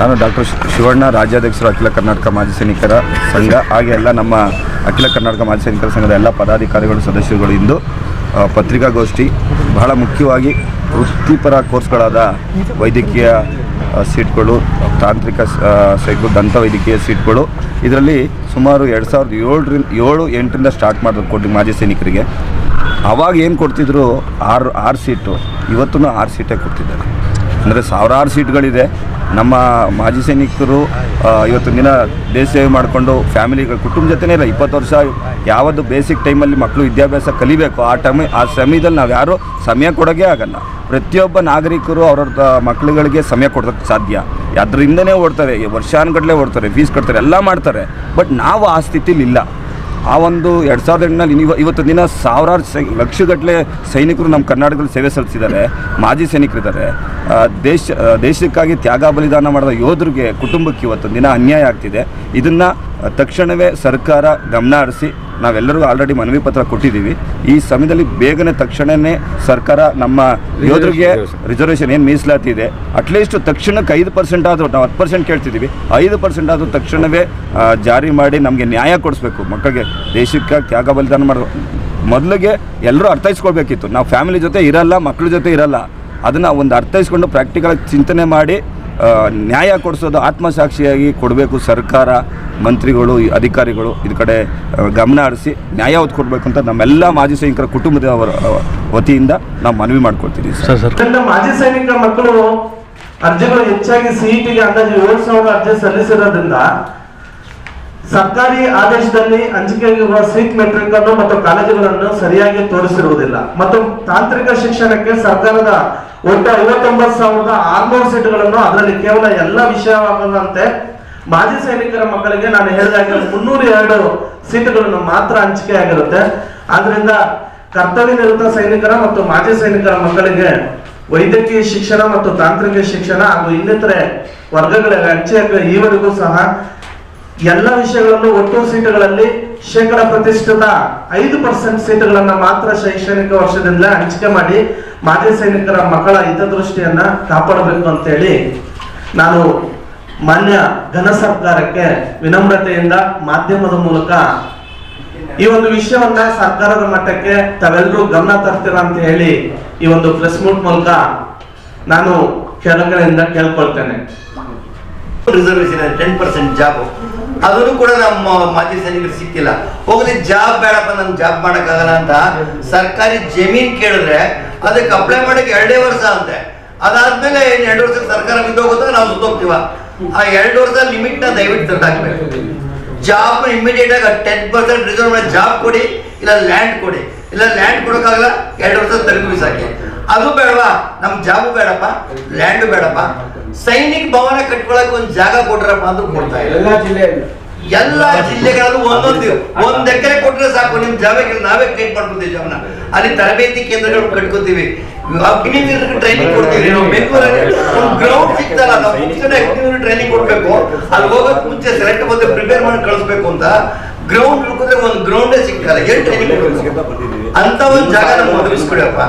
ನಾನು ಡಾಕ್ಟರ್ ಶಿವಣ್ಣ, ರಾಜ್ಯಾಧ್ಯಕ್ಷರು ಅಖಿಲ ಕರ್ನಾಟಕ ಮಾಜಿ ಸೈನಿಕರ ಸಂಘ, ಹಾಗೆ ಎಲ್ಲ ನಮ್ಮ ಅಖಿಲ ಕರ್ನಾಟಕ ಮಾಜಿ ಸೈನಿಕರ ಸಂಘದ ಎಲ್ಲ ಪದಾಧಿಕಾರಿಗಳು, ಸದಸ್ಯರುಗಳು ಇಂದು ಪತ್ರಿಕಾಗೋಷ್ಠಿ ಬಹಳ ಮುಖ್ಯವಾಗಿ ವೃತ್ತಿಪರ ಕೋರ್ಸ್ಗಳಾದ ವೈದ್ಯಕೀಯ ಸೀಟ್ಗಳು, ತಾಂತ್ರಿಕ ಸೈಟ್ಗಳು ದಂತ ವೈದ್ಯಕೀಯ ಸೀಟ್ಗಳು. ಇದರಲ್ಲಿ ಸುಮಾರು ಎರಡು ಸಾವಿರದ ಏಳರಿಂದ, ಏಳು, ಎಂಟರಿಂದ ಸ್ಟಾರ್ಟ್ ಮಾಡಿದ್ರು ಕೊಟ್ಟು ಮಾಜಿ ಸೈನಿಕರಿಗೆ. ಅವಾಗ ಏನು ಕೊಡ್ತಿದ್ರು? ಆರು ಆರು ಸೀಟು. ಇವತ್ತೂ ಆರು ಸೀಟೇ ಕೊಡ್ತಿದ್ದಾರೆ. ಅಂದರೆ ಸಾವಿರಾರು ಸೀಟ್ಗಳಿದೆ. ನಮ್ಮ ಮಾಜಿ ಸೈನಿಕರು ಇವತ್ತು ದಿನ ದೇಶ ಸೇವೆ ಮಾಡಿಕೊಂಡು ಫ್ಯಾಮಿಲಿ ಕುಟುಂಬ ಜೊತೆನೇ ಇಲ್ಲ. ಇಪ್ಪತ್ತು ವರ್ಷ ಯಾವುದು ಬೇಸಿಕ್ ಟೈಮಲ್ಲಿ ಮಕ್ಕಳು ವಿದ್ಯಾಭ್ಯಾಸ ಕಲಿಬೇಕು. ಆ ಟೈಮ್, ಆ ಸಮಯದಲ್ಲಿ ನಾವು ಯಾರೂ ಸಮಯ ಕೊಡೋಕ್ಕೆ ಆಗಲ್ಲ. ಪ್ರತಿಯೊಬ್ಬ ನಾಗರಿಕರು ಅವ್ರವ್ರ ಮಕ್ಕಳುಗಳಿಗೆ ಸಮಯ ಕೊಡೋದಕ್ಕೆ ಸಾಧ್ಯ. ಅದರಿಂದನೇ ಓಡ್ತಾರೆ. ವರ್ಷಾನುಗಟ್ಟಲೆ ಓಡ್ತಾರೆ ಫೀಸ್ ಕಟ್ತಾರೆ, ಎಲ್ಲ ಮಾಡ್ತಾರೆ. ಬಟ್ ನಾವು ಆ ಸ್ಥಿತಿಲಿ ಇಲ್ಲ. ಆ ಒಂದು ಎರಡು ಸಾವಿರದ ಎಂಟನಲ್ಲಿ ಇವ ಇವತ್ತು ದಿನ ಸಾವಿರಾರು ಲಕ್ಷಗಟ್ಟಲೆ ಸೈನಿಕರು ನಮ್ಮ ಕರ್ನಾಟಕದಲ್ಲಿ ಸೇವೆ ಸಲ್ಲಿಸಿದ್ದಾರೆ, ಮಾಜಿ ಸೈನಿಕರಿದ್ದಾರೆ. ದೇಶ ದೇಶಕ್ಕಾಗಿ ತ್ಯಾಗ, ಬಲಿದಾನ ಮಾಡಿದ ಯೋಧರಿಗೆ ಕುಟುಂಬಕ್ಕೆ ಇವತ್ತು ದಿನ ಅನ್ಯಾಯ ಆಗ್ತಿದೆ. ಇದನ್ನು ತಕ್ಷಣವೇ ಸರ್ಕಾರ ಗಮನ ಹರಿಸಿ ನಾವೆಲ್ಲರೂ ಆಲ್ರೆಡಿ ಮನವಿ ಪತ್ರ ಕೊಟ್ಟಿದ್ದೀವಿ. ಈ ಸಮಯದಲ್ಲಿ ಬೇಗನೆ ತಕ್ಷಣವೇ ಸರ್ಕಾರ ನಮ್ಮ ಯೋಧರಿಗೆ ರಿಸರ್ವೇಷನ್ ಏನು ಮೀಸಲಾತಿ ಇದೆ? ಅಟ್ಲೀಸ್ಟ್ ತಕ್ಷಣಕ್ಕೆ ಐದು ಪರ್ಸೆಂಟ್ ಆದರೂ ನಾವು ಹತ್ತು ಪರ್ಸೆಂಟ್ ಕೇಳ್ತಿದ್ದೀವಿ. ಐದು ಪರ್ಸೆಂಟ್ ಆದರೂ ತಕ್ಷಣವೇ ಜಾರಿ ಮಾಡಿ ನಮಗೆ ನ್ಯಾಯ ಕೊಡಿಸ್ಬೇಕು. ಮಕ್ಕಳಿಗೆ ದೇಶಕ್ಕೆ ತ್ಯಾಗ ಬಲಿದಾನ ಮಾಡೋ. ಮೊದಲಿಗೆ ಎಲ್ಲರೂ ಅರ್ಥೈಸ್ಕೊಳ್ಬೇಕಿತ್ತು. ನಾವು ಫ್ಯಾಮಿಲಿ ಜೊತೆ ಇರಲ್ಲ ಮಕ್ಕಳ ಜೊತೆ ಇರಲ್ಲ. ಅದನ್ನು ಒಂದು ಅರ್ಥೈಸ್ಕೊಂಡು ಪ್ರಾಕ್ಟಿಕಲ್ ಚಿಂತನೆ ಮಾಡಿ ನ್ಯಾಯ ಕೊಡಿಸೋದು ಆತ್ಮಸಾಕ್ಷಿಯಾಗಿ ಕೊಡಬೇಕು ಸರ್ಕಾರ. ಮಂತ್ರಿಗಳು ಈ ಅಧಿಕಾರಿಗಳು ಇದ್ರ ಕಡೆ ಗಮನ ಹರಿಸಿ ನ್ಯಾಯ ಒತ್ತು ಕೊಡಬೇಕು ಅಂತ ನಮ್ಮೆಲ್ಲ ಮಾಜಿ ಸೈನಿಕರ ಕುಟುಂಬದವರ ವತಿಯಿಂದ ನಾವು ಮನವಿ ಮಾಡ್ಕೊಳ್ತೀವಿ ಸರ್. Sir sir. ಮಾಜಿ ಸೈನಿಕರ ಮಕ್ಕಳು ಅರ್ಜಿಗಳು ಹೆಚ್ಚಾಗಿ ಸಿಇಟಿಗೆ ಅಂದಾಜು ಏಳು ಸಾವಿರ ಅರ್ಜಿ ಸಲ್ಲಿಸಿರೋದ್ರಿಂದ ಸರ್ಕಾರಿ ಆದೇಶದಲ್ಲಿ ಹಂಚಿಕೆಯಾಗಿರುವ ಸೀಟ್ ಮೆಟ್ರಿಕ್ ಅನ್ನು ಮತ್ತು ಕಾಲೇಜುಗಳನ್ನು ಸರಿಯಾಗಿ ತೋರಿಸಿರುವುದಿಲ್ಲ. ಮತ್ತು ತಾಂತ್ರಿಕ ಶಿಕ್ಷಣಕ್ಕೆ ಸರ್ಕಾರದ ಒಟ್ಟು ಐವತ್ತೊಂಬತ್ತು ಸಾವಿರದ ಆರ್ನೂರು ಸೀಟ್ಗಳನ್ನು ಅದರಲ್ಲಿ ಕೇವಲ ಎಲ್ಲ ವಿಷಯವಾಗದಂತೆ ಮಾಜಿ ಸೈನಿಕರ ಮಕ್ಕಳಿಗೆ ನಾನು ಹೇಳಿದಾಗ ಮುನ್ನೂರ ಎರಡು ಸೀಟುಗಳನ್ನು ಮಾತ್ರ ಹಂಚಿಕೆ ಆಗಿರುತ್ತೆ. ಆದ್ರಿಂದ ಕರ್ತವ್ಯ ನಿರತ ಸೈನಿಕರ ಮತ್ತು ಮಾಜಿ ಸೈನಿಕರ ಮಕ್ಕಳಿಗೆ ವೈದ್ಯಕೀಯ ಶಿಕ್ಷಣ ಮತ್ತು ತಾಂತ್ರಿಕ ಶಿಕ್ಷಣ ಹಾಗೂ ಇನ್ನಿತರೆ ವರ್ಗಗಳಿಗೆ ಹಂಚಿಕೆ ಈವರೆಗೂ ಸಹ ಎಲ್ಲ ವಿಷಯಗಳನ್ನು ಒಟ್ಟು ಸೀಟುಗಳಲ್ಲಿ ಶೇಕಡ ಪ್ರತಿಷ್ಠಿತ ಐದು ಪರ್ಸೆಂಟ್ ಸೀಟುಗಳನ್ನ ಮಾತ್ರ ಶೈಕ್ಷಣಿಕ ವರ್ಷದಿಂದ ಹಂಚಿಕೆ ಮಾಡಿ ಮಾಜಿ ಸೈನಿಕರ ಮಕ್ಕಳ ಹಿತದೃಷ್ಟಿಯನ್ನ ಕಾಪಾಡಬೇಕು ಅಂತೇಳಿ ನಾನು ಮಾನ್ಯ ಘನ ಸರ್ಕಾರಕ್ಕೆ ವಿನಮ್ರತೆಯಿಂದ ಮಾಧ್ಯಮದ ಮೂಲಕ ಈ ಒಂದು ವಿಷಯವನ್ನ ಸರ್ಕಾರದ ಮಟ್ಟಕ್ಕೆ ತಾವೆಲ್ಲರೂ ಗಮನ ತರ್ತೀರಾ ಅಂತ ಹೇಳಿ ಈ ಒಂದು ಪ್ರೆಸ್ ಮೀಟ್ ಮೂಲಕ ನಾನು ಕೆಳಗಡೆಯಿಂದ ಕೇಳ್ಕೊಳ್ತೇನೆ. ರಿಸರ್ವೇಶನ್ ಟೆನ್ ಪರ್ಸೆಂಟ್ ಜಾಬ್ ಅದನ್ನು ಕೂಡ ನಮ್ಮ ಮಾಜಿ ಸೈನಿಕರು ಸಿಕ್ಕಿಲ್ಲ. ಹೋಗಲಿ ಜಾಬ್ ಬೇಡಪ್ಪ ನನ್ಗೆ ಜಾಬ್ ಮಾಡಕ್ಕಾಗಲ್ಲ ಅಂತ ಸರ್ಕಾರಿ ಜಮೀನ್ ಕೇಳಿದ್ರೆ ಅದಕ್ಕೆ ಅಪ್ಲೈ ಮಾಡಕ್ಕೆ ಎರಡೇ ವರ್ಷ ಅಂತೆ ಅದಾದ್ಮೇಲೆ ಎರಡು ವರ್ಷ ಸರ್ಕಾರ ಬಿದ್ದೋಗುತ್ತಾ ನಾವು ಸುತ್ತೋಗ್ತೀವ. ಆ ಎರಡು ವರ್ಷದ ಲಿಮಿಟ್ನ ದಯವಿಟ್ಟು ತಂದಾಕ್ಬೇಕು ಜಾಬ್ ಇಮಿಡಿಯೇಟ್ ಆಗಿ ಟೆನ್ ಪರ್ಸೆಂಟ್ ರಿಸರ್ವ್ ಮಾಡಿ ಜಾಬ್ ಕೊಡಿ, ಇಲ್ಲ ಲ್ಯಾಂಡ್ ಕೊಡಿ. ಇಲ್ಲ ಲ್ಯಾಂಡ್ ಕೊಡೋಕ್ಕಾಗಲ್ಲ, ಎರಡು ವರ್ಷದ ತಲುಪಿ ಸಾಕಿ. ಅದು ಬೇಡವಾ? ನಮ್ ಜಾಬು ಬೇಡಪ್ಪ ಲ್ಯಾಂಡ್ ಬೇಡಪ್ಪ. ಸೈನಿಕ ಭವನ ಕಟ್ಕೊಳಕ್ ಒಂದ್ ಜಾಗ ಕೊಟ್ರಪ್ಪ ಅಂತ ಕೊಡ್ತಾ ಇಲ್ಲ ಎಲ್ಲಾ ಜಿಲ್ಲೆಯಲ್ಲಿ. ಎಲ್ಲಾ ಜಿಲ್ಲೆಗಳಲ್ಲೂ ಒಂದೊಂದು ಒಂದ್ ಎಕರೆ ಕೊಟ್ಟರೆ ಸಾಕು ನಿಮ್ ಜಾಗಕ್ಕೆ ನಾವೇ ಕ್ರಿಯೇಟ್ ಮಾಡ್ಕೊತೀವಿ ಜಾಬ್ನ ಅಲ್ಲಿ ತರಬೇತಿ ಕೇಂದ್ರಗಳು ಕಟ್ಕೋತೀವಿ. ಅಗ್ನಿವೀರರಿಗೆ ಟ್ರೈನಿಂಗ್ ಕೊಡ್ತೀವಿ. ನಾವು ಬೆಂಗಳೂರಲ್ಲಿ ಒಂದು ಗ್ರೌಂಡ್ ಸಿಗ್ತಲ್ಲ ನಾವು ಮುಂಚೆನೆ ಅಗ್ನಿವೀರ ಟ್ರೈನಿಂಗ್ ಕೊಡ್ಬೇಕು. ಅಲ್ಲಿ ಹೋಗೋಕ್ ಮುಂಚೆ ಸೆಲೆಕ್ಟ್ ಬಂದು ಪ್ರಿಪೇರ್ ಮಾಡಿ ಕಳಿಸ್ಬೇಕು ಅಂತ ಗ್ರೌಂಡ್ ಹುಡುಕಿದ್ರೆ ಒಂದು ಗ್ರೌಂಡೇ ಸಿಗ್ತಲ್ಲ ಎಲ್ಲಿ ಟ್ರೈನಿಂಗ್ ಅಂತ ಒಂದು ಜಾಗ ನಮ್ಗೆ ಒದಗಿಸ್ಕೊಡಪ್ಪ